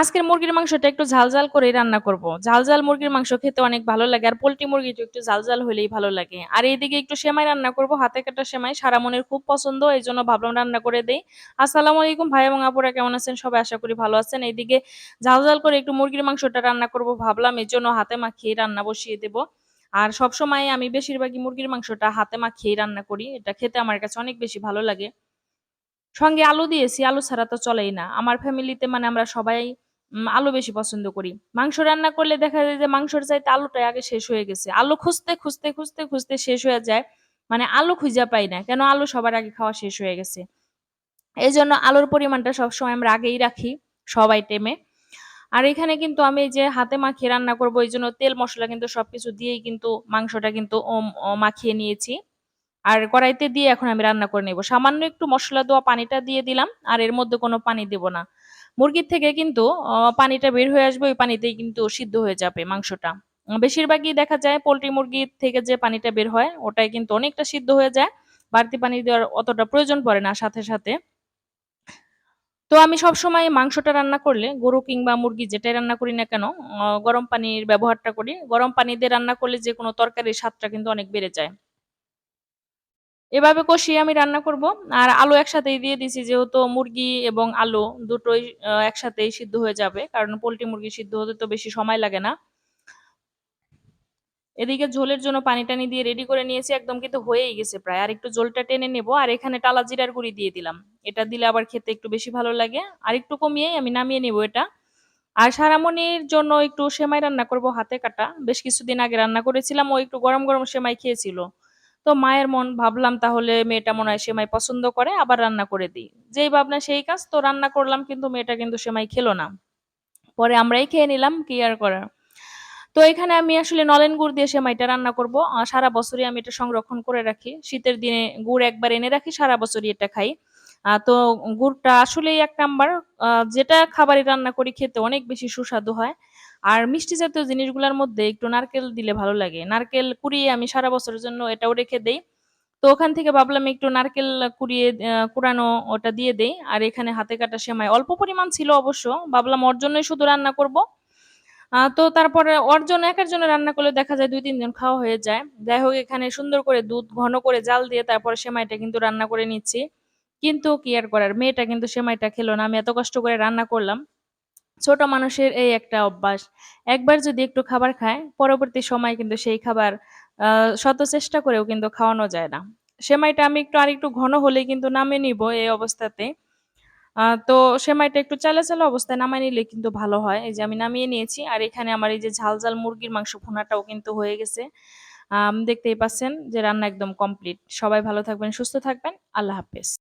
আজকের মুরগির মাংসটা একটু ঝাল, ঝাল করেই রান্না করব। ঝাল, ঝাল মুরগির মাংস খেতে অনেক ভালো লাগে। আর পোল্ট্রি মুরগিটা একটু ঝাল, ঝাল হইলেই ভালো লাগে। আর এইদিকে একটু সেমাই রান্না করব। হাতে কাটা সেমাই সারামনির খুব পছন্দ। এজন্য ভাবলাম রান্না করে দেই। আসসালামু আলাইকুম ভাই এবং আপুরা কেমন আছেন? সবাই আশা করি ভালো আছেন। এইদিকে ঝাল, ঝাল করে একটু মুরগির মাংসটা রান্না করব ভাবলাম। এই জন্য হাতে মাখিয়ে রান্না বসিয়ে দেব। আর সবসময় আমি বেশিরভাগই মুরগির মাংসটা হাতে মাখিয়েই রান্না করি। এটা খেতে আমার কাছে অনেক বেশি ভালো লাগে। সঙ্গে আলু দিয়েছি, আলু ছাড়া তো চলেই না। আমার ফ্যামিলিতে মানে আমরা সবাই আলু বেশি পছন্দ করি। মাংস রান্না করলে দেখা যায় যে মাংসর চাইতে আলুটাই আগে শেষ হয়ে গেছে। আলু খুঁজতে, খুঁজতে, খুঁজতে, খুঁজতে শেষ হয়ে যায়। মানে আলু খুঁজা পাই না। কেন আলু সবার আগে খাওয়া শেষ হয়ে গেছে। এই জন্য আলুর পরিমাণটা সবসময় আমরা আগেই রাখি সব আইটেমে। আর এখানে কিন্তু আমি যে হাতে মাখিয়ে রান্না করব এইজন্য তেল মশলা কিন্তু সবকিছু দিয়েই কিন্তু মাংসটা কিন্তু মাখিয়ে নিয়েছি। আর কড়াইতে দিয়ে এখন আমি রান্না করে নেব। সামান্য একটু মশলা দেওয়া পানিটা দিয়ে দিলাম। আর এর মধ্যে কোনো পানি দেব না। মুরগির থেকে কিন্তু পানিটা বের হয়ে আসবে ওই পানিতেই কিন্তু সিদ্ধ হয়ে যাবে মাংসটা। বেশিরভাগই দেখা যায় পোলট্রি মুরগির থেকে যে পানিটা বের হয় ওটাই কিন্তু অনেকটা সিদ্ধ হয়ে যায়। বাড়তি পানি দেওয়ার অতটা প্রয়োজন পড়ে না সাথে, সাথে। তো আমি সবসময় মাংসটা রান্না করলে গরু কিংবা মুরগি যেটাই রান্না করি না কেন গরম পানির ব্যবহারটা করি। গরম পানি দিয়ে রান্না করলে যেকোনো তরকারির স্বাদটা কিন্তু অনেক বেড়ে যায়। এভাবে কষিয়ে আমি রান্না করব। আর আলু একসাথেই দিয়ে দিছি যেহেতু মুরগি এবং আলু দুটোই একসাথেই সিদ্ধ হয়ে যাবে। কারণ পোল্ট্রি মুরগি সিদ্ধ হতে তো বেশি সময় লাগে না। এদিকে ঝোলের জন্য পানি-টানি দিয়ে রেডি করে নিয়েছি। একদম কিন্তু হয়েই গেছে প্রায়। আর একটু ঝোলটা টেনে নেব। আর এখানে টালা জিরার গুঁড়ি দিয়ে দিলাম। এটা দিলে আবার খেতে একটু বেশি ভালো লাগে। আরেকটু কমিয়েই আমি নামিয়ে নেব এটা। আর সারামনির জন্য একটু সেমাই রান্না করব হাতে কাটা। বেশ কিছুদিন আগে রান্না করেছিলাম। ও একটু গরম, গরম সেমাই খেয়েছিল। তো মায়ের মন ভাবলাম তাহলে মেয়েটা মনে হয় সেমাই পছন্দ করে আবার রান্না করে দিই। যেই ভাবনা সেই কাজ। তো রান্না করলাম কিন্তু মেয়েটা কিন্তু সেমাই খেলো না। পরে আমরাই খেয়ে নিলাম, কি আর করার। তো এখানে আমি আসলে নলেন গুড় দিয়ে সেমাইটা রান্না করব। সারা বছরই আমি এটা সংরক্ষণ করে রাখি। শীতের দিনে গুড় একবার এনে রাখি, সারা বছরই এটা খাই। তো গুড়টা আসলেই ১ নাম্বার যেটা খাবারই রান্না করি খেতে অনেক বেশি সুস্বাদু হয়। আর মিষ্টি জাতীয় জিনিসগুলোর মধ্যে একটু নারকেল দিলে ভালো লাগে। নারকেল কুড়িয়ে আমি সারা বছরের জন্য এটাও রেখে দেই। তো ওখান থেকে ভাবলাম একটু নারকেল কুড়িয়ে কুড়ানো ওটা দিয়ে দেই। আর এখানে হাতে কাটা সেমাই অল্প পরিমাণ ছিল অবশ্য। ভাবলাম ওর জন্যই শুধু রান্না করব। তো তারপরে ওর জন্য একার জন্য রান্না করলে দেখা যায় ২-৩ জন খাওয়া হয়ে যায়। যাই হোক, এখানে সুন্দর করে দুধ ঘন করে জাল দিয়ে তারপরে সেমাইটা কিন্তু রান্না করে নিচ্ছি। কিন্তু কি আর করার মেয়েটা কিন্তু সেমাইটা খেলো না। আমি এত কষ্ট করে রান্না করলাম। ছোট মানুষের এই একটা অভ্যাস। একবার যদি একটু খাবার খায়, পরবর্তী সময় কিন্তু সেই খাবার আ শত চেষ্টা করেও কিন্তু খাওয়ানো যায় না। সেমাইটা আমি একটু আরেকটু ঘন হলেই কিন্তু নামিয়ে নিব এই অবস্থাতে। আ তো সেমাইটা একটু চালা, চালা অবস্থায় নামায় নিলে কিন্তু ভালো হয়। এই যে আমি নামিয়ে নিয়েছি। আর এখানে আমার এই যে ঝাল, ঝাল মুরগির মাংস ভুনাটাও কিন্তু হয়ে গেছে। আম দেখতেই পাচ্ছেন যে রান্না একদম কমপ্লিট। সবাই ভালো থাকবেন, সুস্থ থাকবেন। আল্লাহ হাফেজ।